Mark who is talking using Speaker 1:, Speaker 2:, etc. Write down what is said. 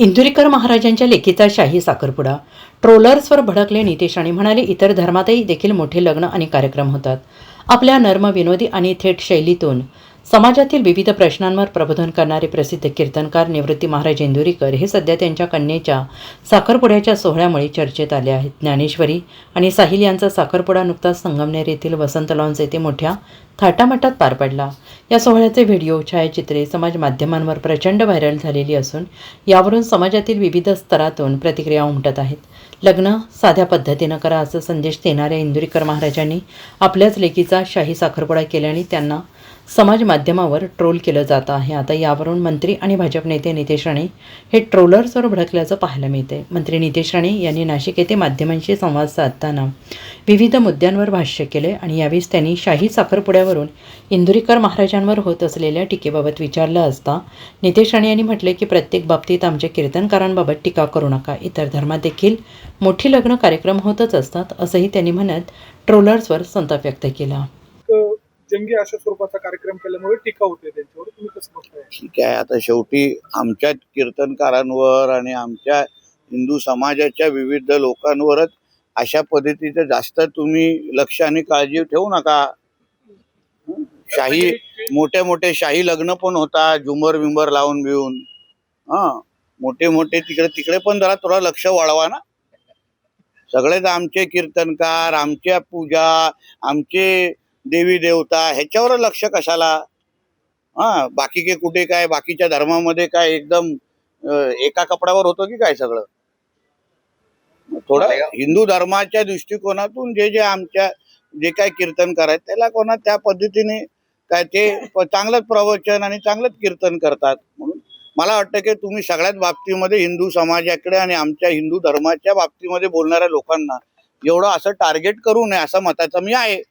Speaker 1: इंदुरीकर महाराजांच्या लेखीचा शाही साखरपुडा. ट्रोलर्सवर भडकले नितेश आणि म्हणाले इतर धर्मातही देखील मोठे लग्न आणि कार्यक्रम होतात. आपल्या नर्म विनोदी आणि थेट शैलीतून समाजातील विविध प्रश्नांवर प्रबोधन करणारे प्रसिद्ध कीर्तनकार निवृत्ती महाराज इंदुरीकर हे सध्या त्यांच्या कन्येच्या साखरपुड्याच्या सोहळ्यामुळे चर्चेत आले आहेत. ज्ञानेश्वरी आणि साहिल यांचा साखरपुडा नुकताच संगमनेर येथील वसंत लॉन्स येथे मोठ्या थाटामाटात पार पडला. या सोहळ्याचे व्हिडिओ छायाचित्रे समाज माध्यमांवर प्रचंड व्हायरल झालेली असून यावरून समाजातील विविध स्तरातून प्रतिक्रिया उमटत आहेत. लग्न साध्या पद्धतीनं करा असा संदेश देणाऱ्या इंदुरीकर महाराजांनी आपल्याच लेकीचा शाही साखरपुडा केल्याने त्यांना समाज माध्यमावर ट्रोल केलं जात आहे. आता यावरून मंत्री आणि भाजप नेते नितेश राणे हे ट्रोलर्सवर भडकल्याचं पाहायला मिळते मंत्री नितेश राणे यांनी नाशिक येथे माध्यमांशी संवाद साधताना विविध मुद्द्यांवर भाष्य केले आणि यावेळीच त्यांनी शाही साखरपुड्यावरून इंदुरीकर महाराजांवर होत असलेल्या टीकेबाबत विचारलं असता नितेश राणे यांनी म्हटले की प्रत्येक बाबतीत आमच्या कीर्तनकारांबाबत टीका करू नका. इतर धर्मात देखील मोठी लग्न कार्यक्रम होतच असतात असंही त्यांनी म्हणत ट्रोलर्सवर संताप व्यक्त केला.
Speaker 2: जंगी अशा स्वरूपाचा कार्यक्रम केल्यामुळे टीका होते त्यांच्यावर. तुम्ही कसं बघताय?
Speaker 3: ठीक आहे आता शेवटी आमच्या कीर्तनकारांवर आणि आमच्या हिंदू समाजाच्या विविध लोकांवरच अशा पद्धतीचं जास्त तुम्ही लक्ष आणि काळजी ठेवू नका. शाही मोठे मोठे शाही लग्न पण होता झुमर विंबर लावून बिवून. हा मोठे मोठे तिकडे तिकडे पण जरा थोडा लक्ष वळवा ना. सगळेच आमचे कीर्तनकार आमच्या पूजा आमचे देवी देवता ह्याच्यावर लक्ष कशाला? हा बाकी के कुठे काय बाकीच्या धर्मामध्ये काय एकदम एका कपड्यावर होतं की काय सगळं? थोडं हिंदू धर्माच्या दृष्टिकोनातून जे जे आमच्या जे काय कीर्तन करायचं त्याला कोणा त्या पद्धतीने काय ते चांगलंच प्रवचन आणि चांगलंच कीर्तन करतात. म्हणून मला वाटतं की तुम्ही सगळ्याच बाबतीमध्ये हिंदू समाजाकडे आणि आमच्या हिंदू धर्माच्या बाबतीमध्ये बोलणाऱ्या लोकांना एवढं असं टार्गेट करू नये असं मताचं मी आहे.